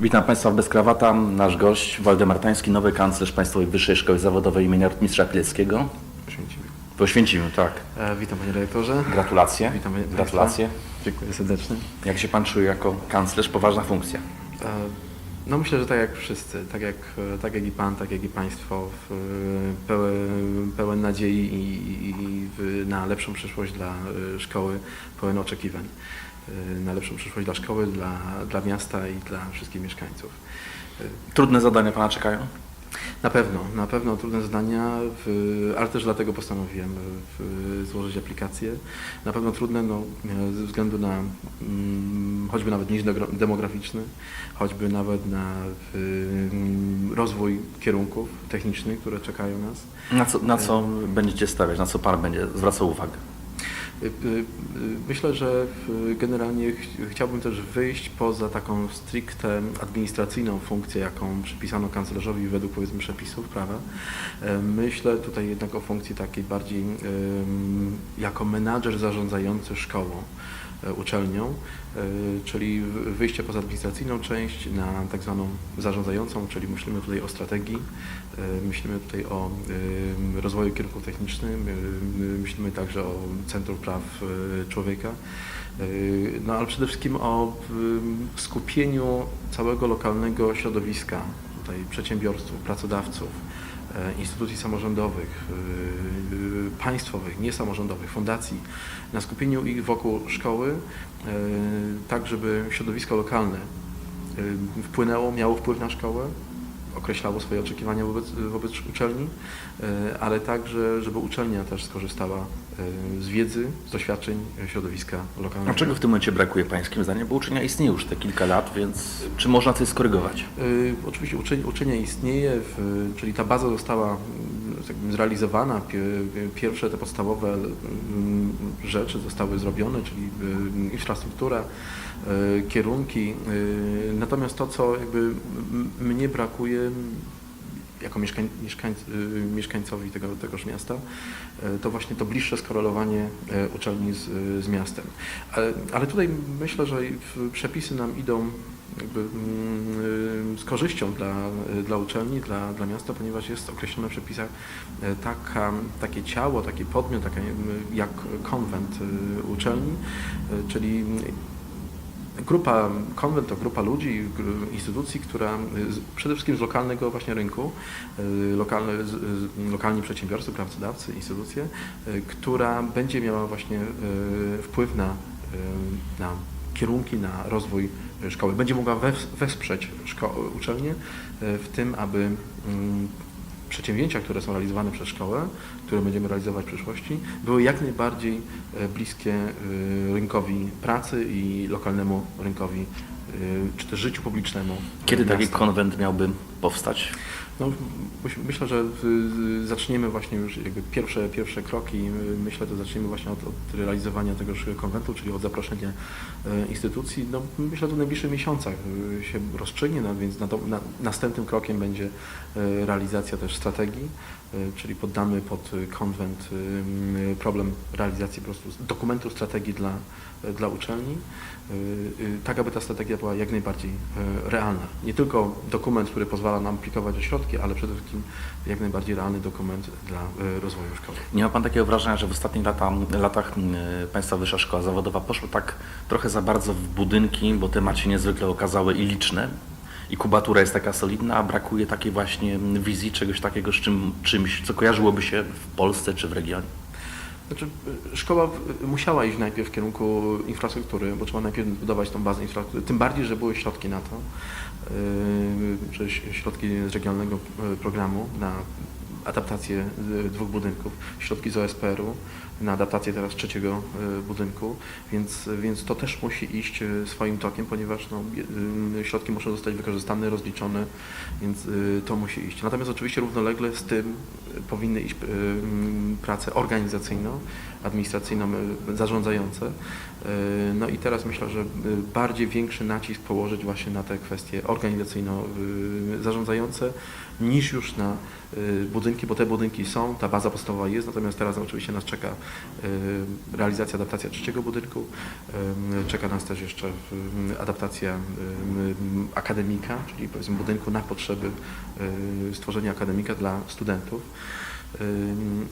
Witam Państwa w Bez Krawata. Nasz gość Waldemar Tański, nowy kanclerz Państwowej Wyższej Szkoły Zawodowej im. Rotmistrza Pileckiego. Święcimy. W Oświęcimiu, tak. E, witam panie dyrektorze. Gratulacje. Witam państwa. Gratulacje. Dziękuję serdecznie. Jak się Pan czuje jako kanclerz? Poważna funkcja. E, no myślę, że tak jak wszyscy, tak jak, tak jak i pan, tak jak i państwo, e, pełen, pełen nadziei i, i w, na lepszą przyszłość dla e, szkoły, pełen oczekiwań. E, Na lepszą przyszłość dla szkoły, dla, dla miasta i dla wszystkich mieszkańców. E, Trudne zadania Pana czekają? Na pewno, na pewno trudne zadania, w, ale też dlatego postanowiłem w, złożyć aplikację. Na pewno trudne no, ze względu na mm, choćby nawet niż demograficzny, choćby nawet na w, mm, rozwój kierunków technicznych, które czekają nas. Na co, na co będziecie stawiać? Na co Pan będzie zwracał uwagę? Y, y, y, Myślę, że generalnie ch- chciałbym też wyjść poza taką stricte administracyjną funkcję, jaką przypisano kanclerzowi według powiedzmy przepisów prawa. E, Myślę tutaj jednak o funkcji takiej bardziej jako menadżer zarządzający szkołą, uczelnią, e, czyli wyjście poza administracyjną część na tak zwaną zarządzającą, czyli myślimy tutaj o strategii, e, myślimy tutaj o rozwoju kierunków technicznych, ym, myślimy także o Centrum Praw e, Człowieka, e, no ale przede wszystkim o skupieniu całego lokalnego środowiska, tutaj przedsiębiorców, pracodawców, e, instytucji samorządowych, y, y, państwowych, niesamorządowych, fundacji, na skupieniu ich wokół szkoły, tak żeby środowisko lokalne wpłynęło, miało wpływ na szkołę, określało swoje oczekiwania wobec, wobec uczelni, y, ale także, żeby uczelnia też skorzystała y, z wiedzy, z doświadczeń środowiska lokalnego. A czego w tym momencie brakuje Pańskim zdaniem? Bo uczenia istnieje już te kilka lat, więc czy można coś skorygować? Y, Oczywiście uczenie istnieje, czyli ta baza została zrealizowana. Pie- Pierwsze te podstawowe mm, rzeczy zostały zrobione, czyli y, infrastruktura, y, kierunki. y, Natomiast to, co jakby mnie brakuje jako mieszkań, mieszkań, y, mieszkańcowi tego, tegoż miasta, y, to właśnie to bliższe skorelowanie y, uczelni z, z miastem. Ale, ale tutaj myślę, że przepisy nam idą jakby mm, z korzyścią dla, dla uczelni, dla, dla miasta, ponieważ jest określone w przepisach taka, takie ciało, taki podmiot, jak konwent uczelni, czyli Grupa, konwent to grupa ludzi, instytucji, która y, przede wszystkim z lokalnego właśnie rynku, y, lokalne, lokalni przedsiębiorcy, pracodawcy, instytucje, y, która będzie miała właśnie wpływ na, na kierunki, na rozwój szkoły. Będzie mogła wes, wesprzeć szko- uczelnię w tym, aby mm, przedsięwzięcia, które są realizowane przez szkołę, które będziemy realizować w przyszłości, były jak najbardziej e, bliskie e, rynkowi pracy i lokalnemu rynkowi, e, czy też życiu publicznemu. Kiedy taki miasta. konwent miałby powstać? No, myś- myślę, że zaczniemy właśnie już jakby pierwsze, pierwsze kroki. Myślę, że zaczniemy właśnie od, od realizowania tegoż konwentu, czyli od zaproszenia y, instytucji. No, myślę, że w najbliższych miesiącach y, się rozstrzygnie, no, więc na to, na, następnym krokiem będzie y, realizacja też strategii, czyli poddamy pod konwent problem realizacji po prostu dokumentu strategii dla, dla uczelni, tak aby ta strategia była jak najbardziej realna. Nie tylko dokument, który pozwala nam aplikować o środki, ale przede wszystkim jak najbardziej realny dokument dla y, rozwoju szkoły. Nie ma Pan takiego wrażenia, że w ostatnich lata, latach Państwa Wyższa Szkoła Zawodowa poszła tak trochę za bardzo w budynki, bo tematy się niezwykle okazałe i liczne i kubatura jest taka solidna, a brakuje takiej właśnie wizji, czegoś takiego, z czym, czymś, co kojarzyłoby się w Polsce czy w regionie? Znaczy, y, szkoła musiała iść najpierw w kierunku infrastruktury, bo trzeba najpierw budować tą bazę infrastruktury, tym bardziej, że były środki na to, yy, przecież środki z regionalnego y, programu na adaptację y, dwóch budynków, środki z OSPR-u na adaptację teraz trzeciego y, budynku, więc, więc to też musi iść y, swoim tokiem, ponieważ no, środki muszą zostać wykorzystane, rozliczone, więc to musi iść. Natomiast oczywiście równolegle z tym powinny iść mm, prace organizacyjno, administracyjno, zarządzające. Y, No i teraz myślę, że bardziej większy nacisk położyć właśnie na te kwestie organizacyjno-zarządzające niż już na y, budynki, bo te budynki są, ta baza podstawowa jest, natomiast teraz oczywiście nas czeka y, realizacja, adaptacja trzeciego budynku. Y, Czeka nas też jeszcze adaptacja akademika, czyli powiedzmy budynku na potrzeby stworzenia akademika dla studentów.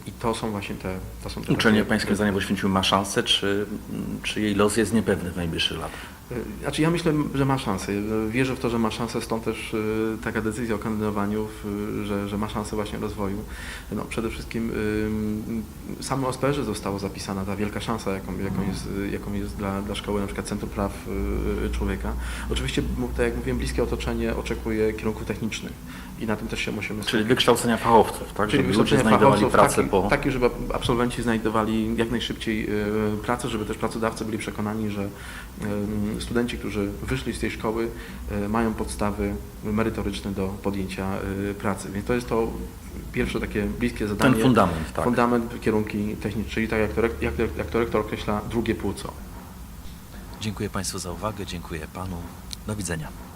I to są właśnie te... To są te Uczelnie takie- pańskim zdaniem ma szansę, czy, czy jej los jest niepewny w najbliższych latach? Znaczy ja myślę, że ma szansę. Wierzę w to, że ma szansę, stąd też y, taka decyzja o kandydowaniu, w- że, że ma szansę właśnie rozwoju. No, przede wszystkim y, samym OSPR została zapisana ta wielka szansa, jaką, jaką jest, jaką jest dla, dla szkoły, na przykład Centrum Praw y, Człowieka. Oczywiście, tak jak mówiłem, bliskie otoczenie oczekuje kierunków technicznych i na tym też się musimy Czyli skupić. wykształcenia fachowców, tak? Czyli Żeby ludzie znajdowali pracę taki, po... taki, żeby absolwenci znajdowali jak najszybciej y, pracę, żeby też pracodawcy byli przekonani, że studenci, którzy wyszli z tej szkoły, y, mają podstawy merytoryczne do podjęcia y, pracy. Więc to jest to pierwsze takie bliskie zadanie. Ten fundament, tak. Fundament, kierunki techniczne, czyli tak jak to, jak, jak to rektor określa, drugie płuco. Dziękuję Państwu za uwagę, dziękuję Panu. Do widzenia.